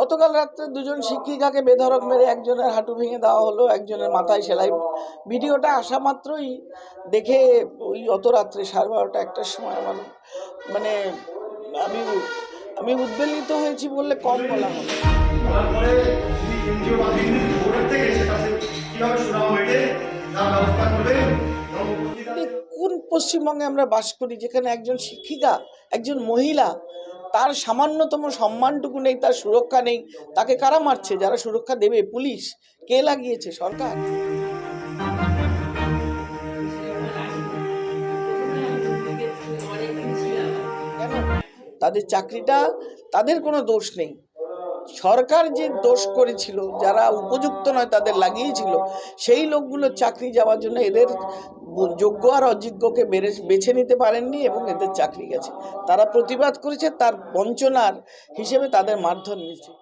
গতকাল রাত্রে দুজন শিক্ষিকাকে বেধরক মেরে একজনের হাঁটু ভেঙে দেওয়া হলো একজনের মাথায় সেলাই। ভিডিওটা আসা মাত্রই দেখে ওই অত রাত্রে সাড়ে বারোটা একটার সময় আমার মানে আমি আমি উদ্বেলিত হয়েছি বললে কম বলা হবে। কোন পশ্চিমবঙ্গে আমরা বাস করি যেখানে একজন শিক্ষিকা একজন মহিলা তার সামান্যতম সম্মানটুকু নেই, তার সুরক্ষা নেই। তাকে কারা মারছে? যারা সুরক্ষা দেবে, পুলিশ? কে লাগিয়েছে? সরকার? তাদের চাকরিটা, তাদের কোনো দোষ নেই। সরকার যে দোষ করেছিল, যারা উপযুক্ত নয়, তাদের লাগিয়েছিল, সেই লোকগুলো চাকরি যাওয়ার জন্য এদের যোগ্য আর অযোগ্যকে বেড়ে বেছে নিতে পারেননি এবং এদের চাকরি গেছে। তারা প্রতিবাদ করেছে, তার বঞ্চনার হিসেবে তাদের মারধর মিলছে